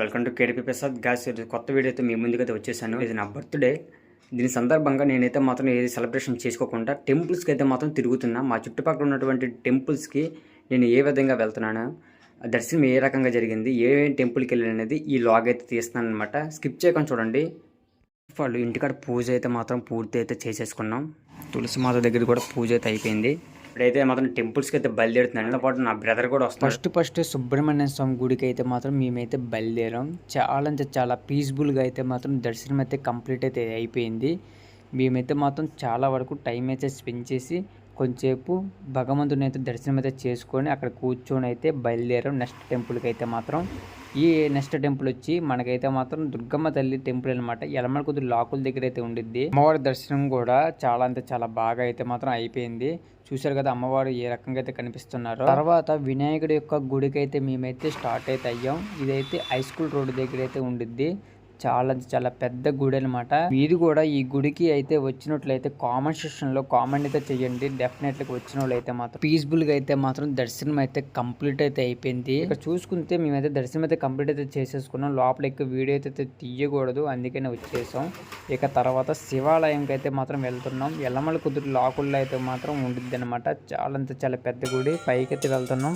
Welcome to KDP Prasad gas కొత్త video అయితే మీ ముందుకైతే వచ్చేసాను. ఇది నా బర్త్డే దీని సందర్భంగా నేనైతే మాత్రం ఏది సెలబ్రేషన్ చేసుకోకుండా టెంపుల్స్కి అయితే మాత్రం తిరుగుతున్నా. మా చుట్టుపక్కల ఉన్నటువంటి టెంపుల్స్కి నేను ఏ విధంగా వెళ్తున్నాను దర్శనం ఏ రకంగా జరిగింది ఏ టెంపుల్కి వెళ్ళాను అనేది ఈ లాగ్ అయితే తీస్తున్నాను అనమాట స్కిప్ చేయకుండా చూడండి. వాళ్ళు ఇంటికాడ పూజ అయితే మాత్రం పూర్తి అయితే చేసేసుకున్నాం. తులసి మాత దగ్గర కూడా పూజ అయితే అయిపోయింది. ఇప్పుడైతే మాత్రం టెంపుల్స్కి అయితే బయలుదేరుతున్నాను. పాటు నా బ్రదర్ కూడా వస్తాడు ఫస్ట్ ఫస్ట్ సుబ్రహ్మణ్య స్వామి గుడికి అయితే మాత్రం మేమైతే బయలుదేరాం. చాలా అంటే చాలా పీస్ఫుల్గా అయితే మాత్రం దర్శనం అయితే కంప్లీట్ అయితే అయిపోయింది. మేమైతే మాత్రం చాలా వరకు టైం అయితే స్పెండ్ చేసి కొంచెంసేపు భగవంతుని అయితే దర్శనం అయితే చేసుకొని అక్కడ కూర్చొని అయితే బయలుదేరాం నెక్స్ట్ టెంపుల్కి అయితే మాత్రం ఈ నెక్స్ట్ టెంపుల్ వచ్చి మనకైతే మాత్రం దుర్గమ్మ తల్లి టెంపుల్ అనమాట ఎలమల కుదురు లాకుల దగ్గర అయితే ఉండిద్ది. అమ్మవారి దర్శనం కూడా చాలా అంటే చాలా బాగా అయితే మాత్రం అయిపోయింది. చూశారు కదా అమ్మవారు ఏ రకంగా అయితే కనిపిస్తున్నారు. తర్వాత వినాయకుడి యొక్క గుడికి అయితే మేమైతే స్టార్ట్ అయితే అయ్యాం. ఇదైతే హై స్కూల్ రోడ్ దగ్గర అయితే ఉండిద్ది. చాలా చాలా పెద్ద గుడి అనమాట మీరు కూడా ఈ గుడికి అయితే వచ్చినట్లయితే కామెంట్ సెక్షన్లో కామెంట్ అయితే చేయండి. డెఫినెట్లీ వచ్చిన వాళ్ళు అయితే మాత్రం పీస్ఫుల్గా అయితే మాత్రం దర్శనం అయితే కంప్లీట్ అయితే అయిపోయింది. ఇక్కడ చూసుకుంటే మేమైతే దర్శనం అయితే కంప్లీట్ అయితే చేసేసుకున్నాం. లోపల ఎక్కువ వీడియో అయితే తీయకూడదు. అందుకనే వచ్చేసాం. ఇక తర్వాత శివాలయంకి అయితే మాత్రం వెళ్తున్నాం. ఎల్లమల కుదురు లాకుల్లో అయితే మాత్రం ఉండిద్ది అనమాట చాలా అంటే చాలా పెద్ద గుడి. పైకి అయితే వెళ్తున్నాం.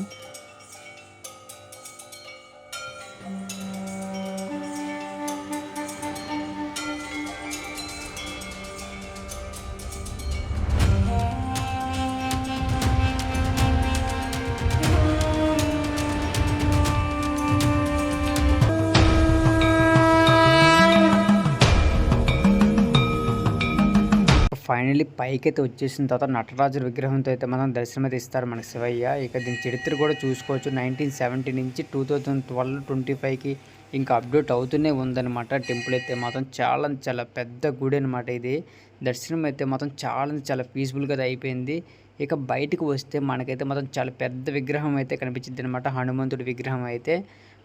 ఫైనల్లీ పైకైతే వచ్చేసిన తర్వాత నటరాజు విగ్రహంతో అయితే మనం దర్శనం అయితే ఇస్తారు మనకి శివయ్య. ఇక దీని చరిత్ర కూడా చూసుకోవచ్చు. నైన్టీన్ సెవెంటీ నుంచి టూ థౌజండ్ ట్వెల్వ్ ట్వంటీ ఫైవ్కి ఇంకా అప్డేట్ అవుతూనే ఉందన్నమాట. టెంపుల్ అయితే మాత్రం చాలా చాలా పెద్ద గుడి అనమాట ఇది. దర్శనం అయితే మాత్రం చాలా చాలా పీస్ఫుల్గా అయిపోయింది. ఇక బయటకు వస్తే మనకైతే మాత్రం చాలా పెద్ద విగ్రహం అయితే కనిపించింది అనమాట హనుమంతుడి విగ్రహం అయితే.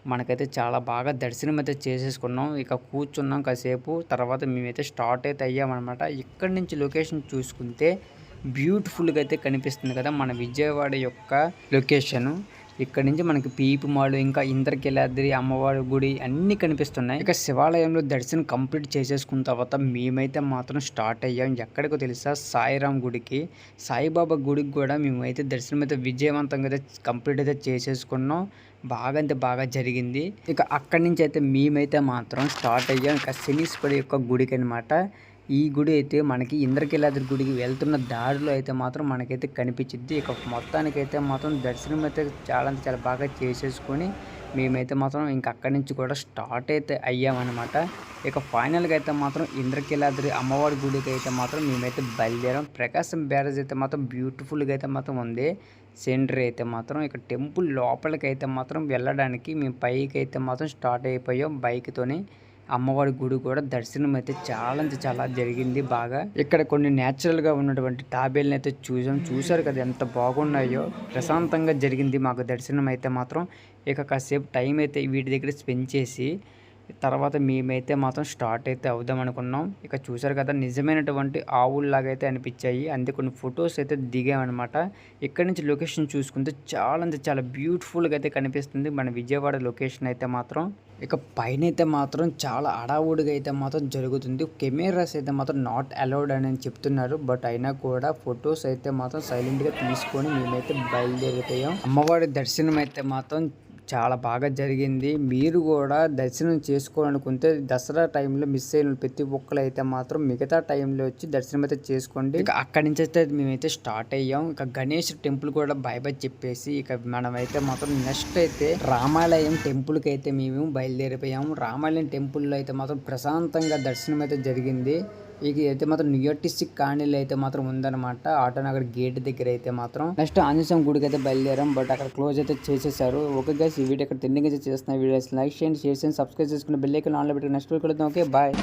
మనకైతే చాలా బాగా దర్శనం అయితే చేసేసుకున్నాం. ఇక కూర్చున్నాం కాసేపు. తర్వాత మేమైతే స్టార్ట్ అయితే అయ్యామన్నమాట. ఇక్కడి నుంచి లొకేషన్ చూసుకుంటే బ్యూటిఫుల్గా అయితే కనిపిస్తుంది కదా మన విజయవాడ యొక్క లొకేషను ఇక్కడ నుంచి మనకి పీపు మాడు ఇంకా ఇంద్రకిలాద్రి అమ్మవారి గుడి అన్నీ కనిపిస్తున్నాయి. ఇక శివాలయంలో దర్శనం కంప్లీట్ చేసేసుకున్న తర్వాత మేమైతే మాత్రం స్టార్ట్ అయ్యాం. ఎక్కడికో తెలుసా? సాయిరాం గుడికి. సాయిబాబా గుడికి కూడా మేమైతే దర్శనం అయితే విజయవంతంగా అయితే కంప్లీట్ అయితే చేసేసుకున్నాం. బాగా అంటే బాగా జరిగింది. ఇక అక్కడి నుంచి అయితే మేమైతే మాత్రం స్టార్ట్ అయ్యాం. ఇక శనీశ్వరి యొక్క గుడికి అనమాట ఈ గుడి అయితే మనకి ఇంద్రకీలాద్రి గుడికి వెళ్తున్న దారిలో అయితే మాత్రం మనకైతే కనిపించింది ఇక మొత్తానికి అయితే మాత్రం దర్శనం అయితే చాలా అంటే చాలా బాగా చేసేసుకొని మేమైతే మాత్రం ఇంక అక్కడి నుంచి కూడా స్టార్ట్ అయితే అయ్యామన్నమాట. ఇక ఫైనల్గా అయితే మాత్రం ఇంద్రకీలాద్రి అమ్మవారి గుడికి అయితే మాత్రం మేమైతే బయలుదేరాం. ప్రకాశం బ్యారేజ్ అయితే మాత్రం బ్యూటిఫుల్గా అయితే మాత్రం ఉంది. సెంటర్ అయితే మాత్రం ఇక టెంపుల్ లోపలికి అయితే మాత్రం వెళ్ళడానికి మేము పైకి అయితే మాత్రం స్టార్ట్ అయిపోయాం బైక్తోని. అమ్మవారి గుడి కూడా దర్శనం అయితే చాలా అంటే చాలా జరిగింది. బాగా ఇక్కడ కొన్ని న్యాచురల్గా ఉన్నటువంటి తాబేళ్ళని అయితే చూసాం. చూసారు కదా ఎంత బాగున్నాయో. ప్రశాంతంగా జరిగింది మాకు దర్శనం అయితే మాత్రం. ఇక కాసేపు టైం అయితే వీటి దగ్గర స్పెండ్ చేసి తర్వాత మేమైతే మాత్రం స్టార్ట్ అయితే అవుదాం అనుకున్నాం. ఇక చూసారు కదా నిజమైనటువంటి ఆవుల్లాగా అయితే అనిపించాయి. అంతే కొన్ని ఫొటోస్ అయితే దిగామన్నమాట ఇక్కడ నుంచి లొకేషన్ చూసుకుంటే చాలా అంటే చాలా బ్యూటిఫుల్గా అయితే కనిపిస్తుంది. మన విజయవాడ లొకేషన్ అయితే మాత్రం. ఇక పైన అయితే మాత్రం చాలా అడావుడిగా అయితే మాత్రం జరుగుతుంది. కెమెరాస్ అయితే మాత్రం నాట్ అలౌడ్ అని చెప్తున్నారు. బట్ అయినా కూడా ఫొటోస్ అయితే మాత్రం సైలెంట్గా తీసుకొని మేమైతే బయలుదేరిపోయాం అమ్మవారి దర్శనం అయితే మాత్రం చాలా బాగా జరిగింది. మీరు కూడా దర్శనం చేసుకోవాలనుకుంటే దసరా టైంలో మిస్ అయిన ప్రతి ఒక్కరు అయితే మాత్రం మిగతా టైంలో వచ్చి దర్శనం అయితే చేసుకోండి. ఇక అక్కడి నుంచి అయితే మేమైతే స్టార్ట్ అయ్యాం. ఇక గణేష్ టెంపుల్ కూడా బై బై చెప్పేసి ఇక మనమైతే మాత్రం నెక్స్ట్ అయితే రామాలయం టెంపుల్కి అయితే మేము బయలుదేరిపోయాము. రామాలయం టెంపుల్లో అయితే మాత్రం ప్రశాంతంగా దర్శనం అయితే జరిగింది. ఇక అయితే మాత్రం న్యూయార్టిస్టిక్ కాలనీలో అయితే మాత్రం ఉందన్నమాట. ఆటోనగర్ గేట్ దగ్గర అయితే మాత్రం. నెక్స్ట్ ఆంజనేయం గుడికి అయితే బయలుదేరాం. బట్ అక్కడ క్లోజ్ అయితే చేసేసారు. ఓకే గైస్ ఈ వీడియో ఇక్కడ తిండింగ్ అయితే చేస్తున్న వీడియోస్ లైక్ చేయండి షేర్ చేయండి సబ్స్క్రైబ్ చేసుకుని బెల్ ఐకాన్ ఆన్లో నెక్స్ట్ వీడియో ఓకే బాయ్